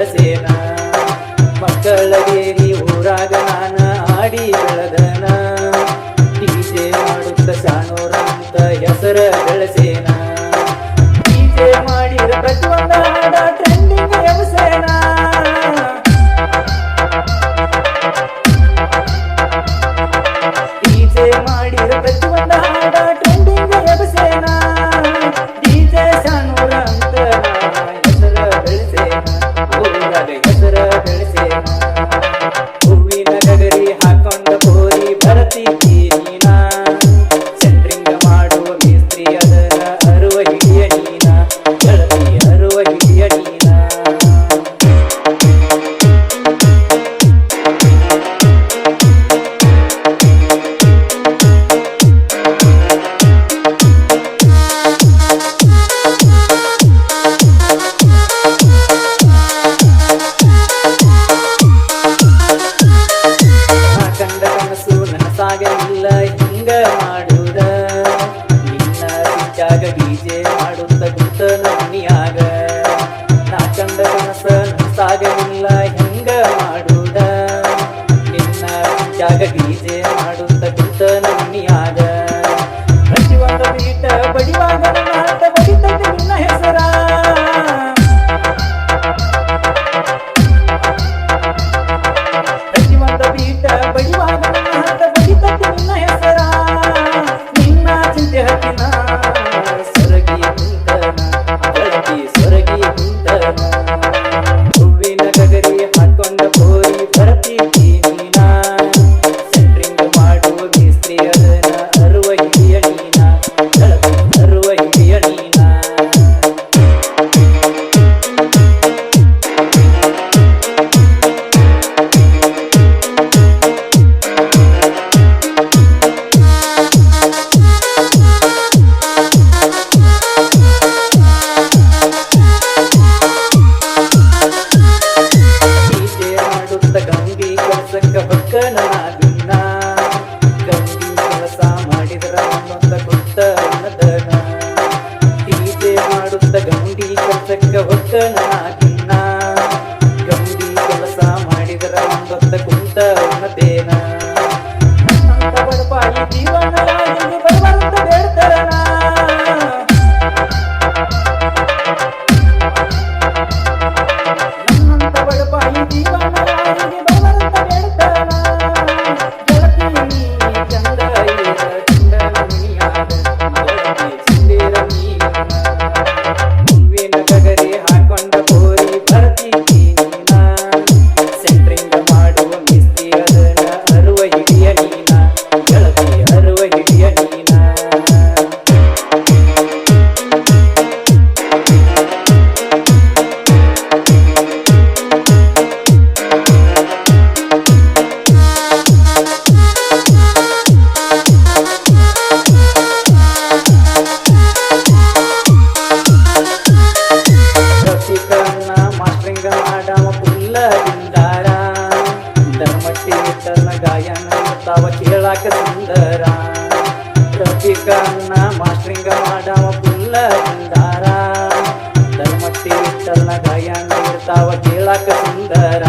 ಕಳಸೇನ ನೀ ಊರಾಗ ನಾನ ಆಡಿ ಬೆಳದನ? ಟೀಚೆ ಮಾಡುತ್ತ ಶಾನೂರಂತ ಹೆಸರ ಗಳಸೇನ ಟೀಚೆ ಮಾಡಿದ ಪ್ರತಿಯೊಂದ ಟ್ರೆಂಡಿಂಗ್ ಎವಸೇನ ಟೀಚೆ ಮಾಡಿದ ಪ್ರತಿಯೊಂದ ಹಾಡ Thank you. ಹಿಂಗ ಮಾಡುದ ನಿನ್ನ ಬಿಚ್ಚಾಗ ಡಿಜೆ ನಾ ಚಂದ ಕನಸ ಸಾಗಲಿಲ್ಲ ಹಿಂಗ ಮಾಡುದ ನಿನ್ನ ಬಿಚ್ಚಾಗ ಡಿಜೆ ಕೆಲಸ ಮಾಡಿದರ ಮುಂದೊತ್ತ ಕುಂತ ಉನ್ನತೆ ಧರ್ಮಟ್ಟಿ ಕಣ್ಣ ಮಾಸ್ಟ್ರಿಂಗ ಮಾಡವ ಪುಲ್ಲ ಬಂದಾರ ಇರ್ತಾವ ಕೇಳಾಕ ಸುಂದರ